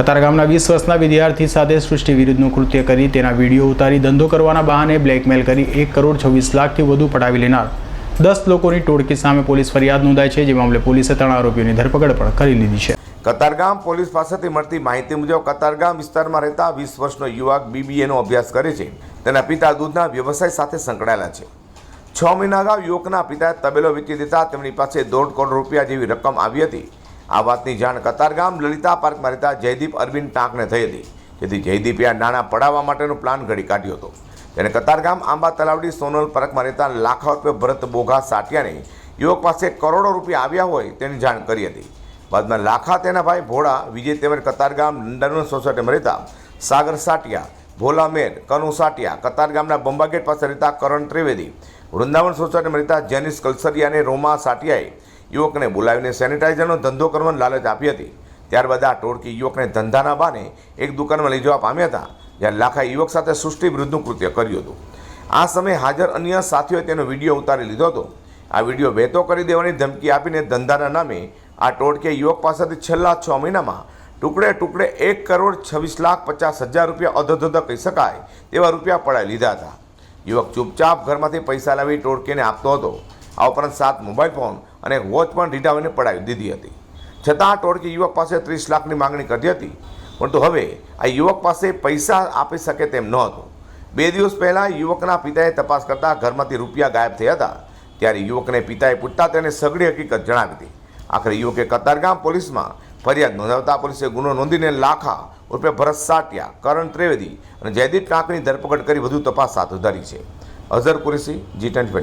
કતારગામના વીસ વર્ષના વિદ્યાર્થી સાથે સૃષ્ટિ વિરુદ્ધનું કૃત્ય કરી તેના વીડિયો ઉતારી ધંધો કરવાના બહાને બ્લેકમેલ કરી એક કરોડ છવ્વીસ લાખથી વધુ પડાવી લેનાર. દસ લોકોની ટોળકી સામે પોલીસ ફરિયાદ નોંધાઈ છે, જે મામલે પોલીસે ત્રણ આરોપીઓની ધરપકડ પણ કરી લીધી છે. કતારગામ પોલીસ પાસેથી મળતી માહિતી મુજબ કતારગામ વિસ્તારમાં રહેતા વીસ વર્ષનો યુવક બીબીએનો અભ્યાસ કરે છે. તેના પિતા દૂધના વ્યવસાય સાથે સંકળાયેલા છે. છ મહિના અગાઉ યુવકના પિતાએ તબેલો વેચી દેતા તેમની પાસે દોઢ કરોડ રૂપિયા જેવી રકમ આવી હતી. આ વાતની જાણ કતારગામ લલિતા પાર્કમાં રહેતા જયદીપ અરવિંદ ટાંકને થઈ હતી. જેથી જયદીપે આ નાણાં પડાવવા માટેનો પ્લાન ઘડી કાઢ્યો હતો. તેણે કતારગામ આંબા તલાવડી સોનલ પાર્કમાં રહેતા લાખો રૂપિયા ભરત બોઘા સાટિયાને યુવક પાસે કરોડો રૂપિયા આવ્યા હોય તેની જાણ કરી હતી. બાદમાં લાખા તેના ભાઈ ભોળા, વિજય તેમજ કતારગામ લંડન સોસાયટીમાં રહેતા સાગર સાટિયા, ભોલા મેર, કનુ સાટિયા કતારગામના બંબાગેટ પાસે રહેતા કરણ ત્રિવેદી, વૃંદાવન સોસાયટીમાં રહેતા જેનિસ કલસરિયા અને રોમા સાટિયાએ યુવકને બોલાવીને સેનિટાઈઝરનો ધંધો કરવાની લાલચ આપી હતી. ત્યારબાદ આ ટોળકી યુવકને ધંધાના બાને એક દુકાનમાં લઈ જવા પામ્યા હતા, જ્યાં લાખા યુવક સાથે સૃષ્ટિ વિરુદ્ધનું કૃત્ય કર્યું હતું. આ સમયે હાજર અન્ય સાથીઓએ તેનો વીડિયો ઉતારી લીધો હતો. આ વીડિયો વહેતો કરી દેવાની ધમકી આપીને ધંધાના નામે આ ટોળકીએ યુવક પાસેથી છેલ્લા છ મહિનામાં ટુકડે ટુકડે એક કરોડ છવ્વીસ લાખ પચાસ હજાર રૂપિયા અધધધ કહી શકાય તેવા રૂપિયા પડાવી લીધા હતા. યુવક ચૂપચાપ ઘરમાંથી પૈસા લાવી ટોળકીને આપતો હતો. આ ઉપરાંત સાત મોબાઈલ ફોન અને વોચ પણ રીઢાવીને પડાવી દીધી હતી. છતાં આ ટોળકી યુવક પાસે ત્રીસ લાખની માંગણી કરી હતી. પરંતુ હવે આ યુવક પાસે પૈસા આપી શકે તેમ ન હતું બે દિવસ પહેલાં યુવકના પિતાએ તપાસ કરતાં ઘરમાંથી રૂપિયા ગાયબ થયા હતા. ત્યારે યુવકને પિતાએ પૂછતા તેને સઘળી હકીકત જણાવી હતી. આખરે યુવકે કતારગામ પોલીસમાં ફરિયાદ નોંધાવતા પોલીસે ગુનો નોંધીને લાખા રૂપિયા ભરત સાટિયા, કરણ ત્રિવેદી અને જયદીપ ટાંકની ધરપકડ કરી વધુ તપાસ હાથ ધરી છે. Azhar Qureshi, G twenty